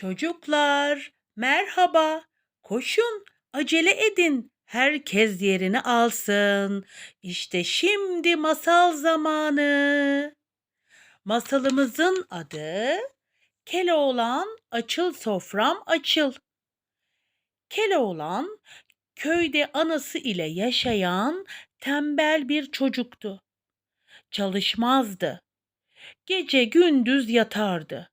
Çocuklar, merhaba. Koşun, acele edin. Herkes yerini alsın. İşte şimdi masal zamanı. Masalımızın adı Keloğlan Açıl Sofram Açıl. Keloğlan köyde anası ile yaşayan tembel bir çocuktu. Çalışmazdı. Gece gündüz yatardı.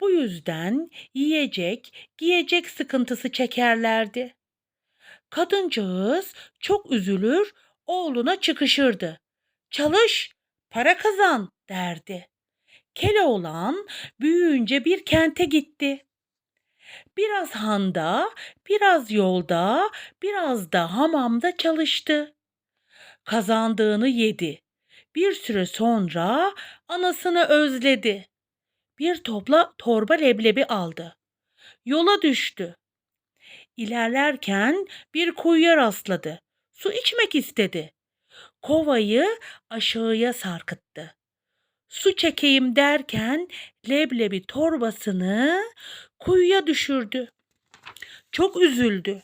Bu yüzden yiyecek, giyecek sıkıntısı çekerlerdi. Kadıncağız çok üzülür, oğluna çıkışırdı. Çalış, para kazan derdi. Keloğlan büyüyünce bir kente gitti. Biraz handa, biraz yolda, biraz da hamamda çalıştı. Kazandığını yedi. Bir süre sonra anasını özledi. Bir topla torba leblebi aldı. Yola düştü. İlerlerken bir kuyuya rastladı. Su içmek istedi. Kovayı aşağıya sarkıttı. Su çekeyim derken leblebi torbasını kuyuya düşürdü. Çok üzüldü.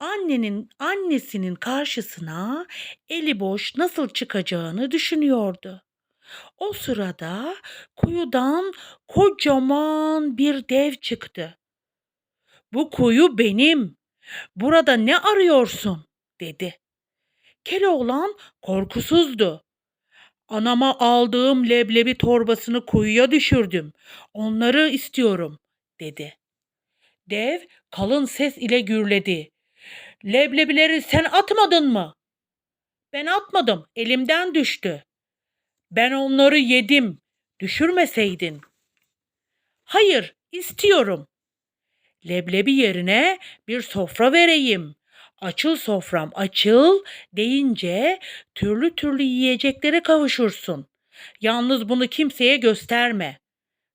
Annenin annesinin karşısına eli boş nasıl çıkacağını düşünüyordu. O sırada kuyudan kocaman bir dev çıktı. Bu kuyu benim. Burada ne arıyorsun? dedi. Keloğlan korkusuzdu. Anama aldığım leblebi torbasını kuyuya düşürdüm. Onları istiyorum, dedi. Dev kalın ses ile gürledi. Leblebileri sen atmadın mı? Ben atmadım, elimden düştü. Ben onları yedim. Düşürmeseydin. Hayır, istiyorum. Leblebi yerine bir sofra vereyim. Açıl sofram açıl deyince türlü türlü yiyeceklere kavuşursun. Yalnız bunu kimseye gösterme.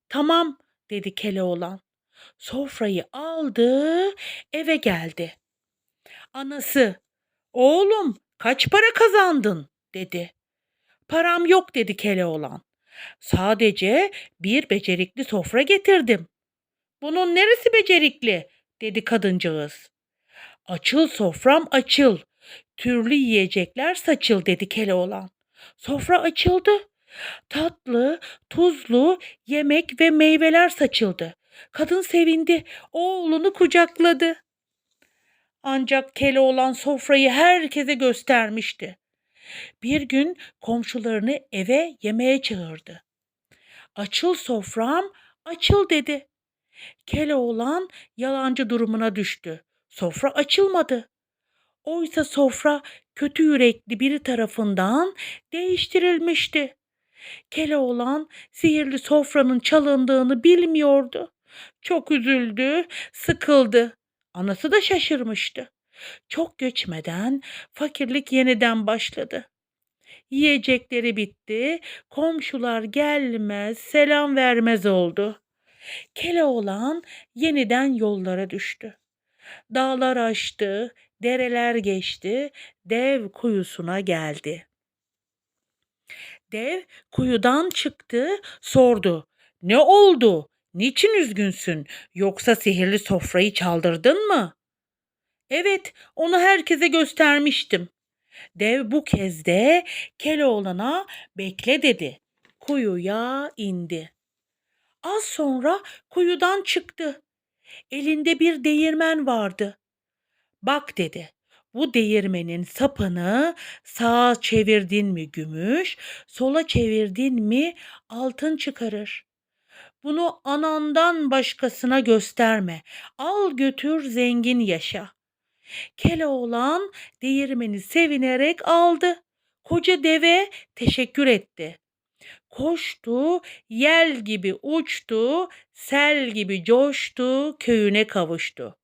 Tamam dedi Keloğlan. Sofrayı aldı, eve geldi. Anası, oğlum kaç para kazandın dedi. Param yok dedi Keloğlan. Sadece bir becerikli sofra getirdim. Bunun neresi becerikli? dedi kadıncağız. Açıl sofram açıl. Türlü yiyecekler saçıl dedi Keloğlan. Sofra açıldı. Tatlı, tuzlu yemek ve meyveler saçıldı. Kadın sevindi. Oğlunu kucakladı. Ancak Keloğlan sofrayı herkese göstermişti. Bir gün komşularını eve yemeğe çağırdı. Açıl sofram, açıl dedi. Keloğlan yalancı durumuna düştü. Sofra açılmadı. Oysa sofra kötü yürekli biri tarafından değiştirilmişti. Keloğlan sihirli sofranın çalındığını bilmiyordu. Çok üzüldü, sıkıldı. Anası da şaşırmıştı. Çok göçmeden fakirlik yeniden başladı. Yiyecekleri bitti, komşular gelmez, selam vermez oldu. Keloğlan yeniden yollara düştü. Dağlar aştı, dereler geçti, dev kuyusuna geldi. Dev kuyudan çıktı, sordu. Ne oldu? Niçin üzgünsün? Yoksa sihirli sofrayı çaldırdın mı? Evet, onu herkese göstermiştim. Dev bu kez de Keloğlan'a bekle dedi. Kuyuya indi. Az sonra kuyudan çıktı. Elinde bir değirmen vardı. Bak dedi. Bu değirmenin sapını sağa çevirdin mi gümüş, sola çevirdin mi altın çıkarır. Bunu anandan başkasına gösterme. Al götür zengin yaşa. Keloğlan değirmeni sevinerek aldı. Koca deve teşekkür etti. Koştu, yel gibi uçtu, sel gibi coştu, köyüne kavuştu.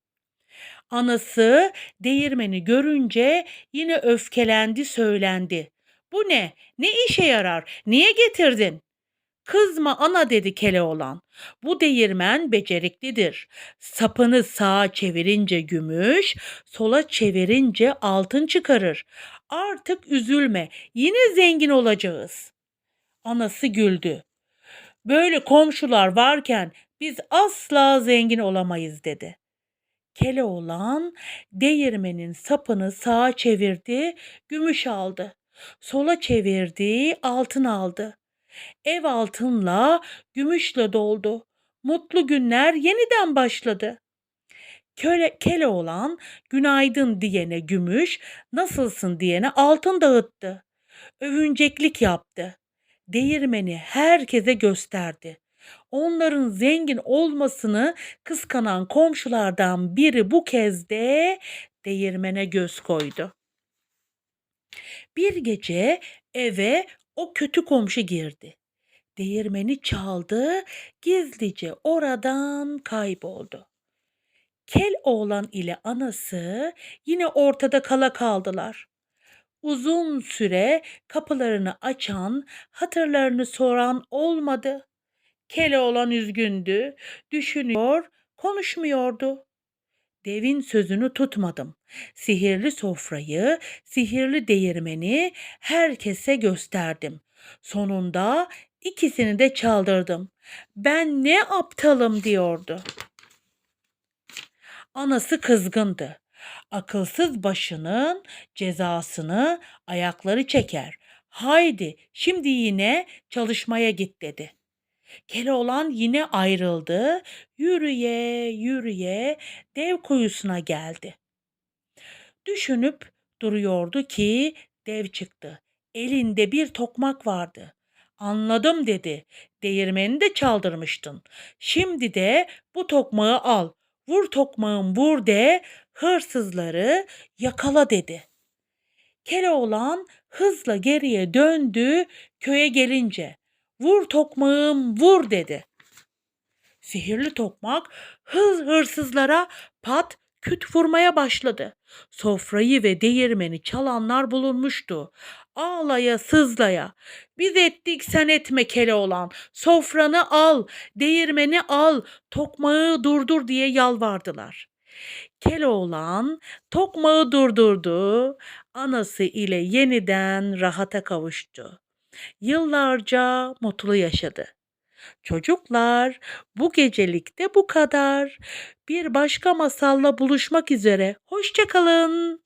Anası değirmeni görünce yine öfkelendi söylendi. Bu ne? Ne işe yarar? Niye getirdin? Kızma ana dedi Keloğlan. Bu değirmen beceriklidir. Sapını sağa çevirince gümüş, sola çevirince altın çıkarır. Artık üzülme, yine zengin olacağız. Anası güldü. Böyle komşular varken biz asla zengin olamayız dedi. Keloğlan değirmenin sapını sağa çevirdi, gümüş aldı. Sola çevirdi, altın aldı. Ev altınla, gümüşle doldu. Mutlu günler yeniden başladı. Köle, Keloğlan günaydın diyene gümüş, nasılsın diyene altın dağıttı. Övünceklik yaptı. Değirmeni herkese gösterdi. Onların zengin olmasını kıskanan komşulardan biri bu kez de değirmene göz koydu. Bir gece eve o kötü komşu girdi. Değirmeni çaldı, gizlice oradan kayboldu. Kel oğlan ile anası yine ortada kala kaldılar. Uzun süre kapılarını açan, hatırlarını soran olmadı. Keloğlan üzgündü, düşünüyor, konuşmuyordu. Devin sözünü tutmadım. Sihirli sofrayı, sihirli değirmeni herkese gösterdim. Sonunda ikisini de çaldırdım. Ben ne aptalım diyordu. Anası kızgındı. Akılsız başının cezasını ayakları çeker. Haydi şimdi yine çalışmaya git dedi. Keloğlan yine ayrıldı. Yürüye yürüye dev kuyusuna geldi. Düşünüp duruyordu ki dev çıktı. Elinde bir tokmak vardı. Anladım dedi. Değirmeni de çaldırmıştın. Şimdi de bu tokmağı al. Vur tokmağın vur de hırsızları yakala dedi. Keloğlan hızla geriye döndü köye gelince. Vur tokmağım vur dedi. Sihirli tokmak hız hırsızlara pat küt vurmaya başladı. Sofrayı ve değirmeni çalanlar bulunmuştu. Ağlaya sızlaya. Biz ettik sen etme Keloğlan. Sofranı al, değirmeni al, tokmağı durdur diye yalvardılar. Keloğlan tokmağı durdurdu. Anası ile yeniden rahata kavuştu. Yıllarca mutlu yaşadı. Çocuklar, bu gecelik de bu kadar. Bir başka masalla buluşmak üzere. Hoşçakalın.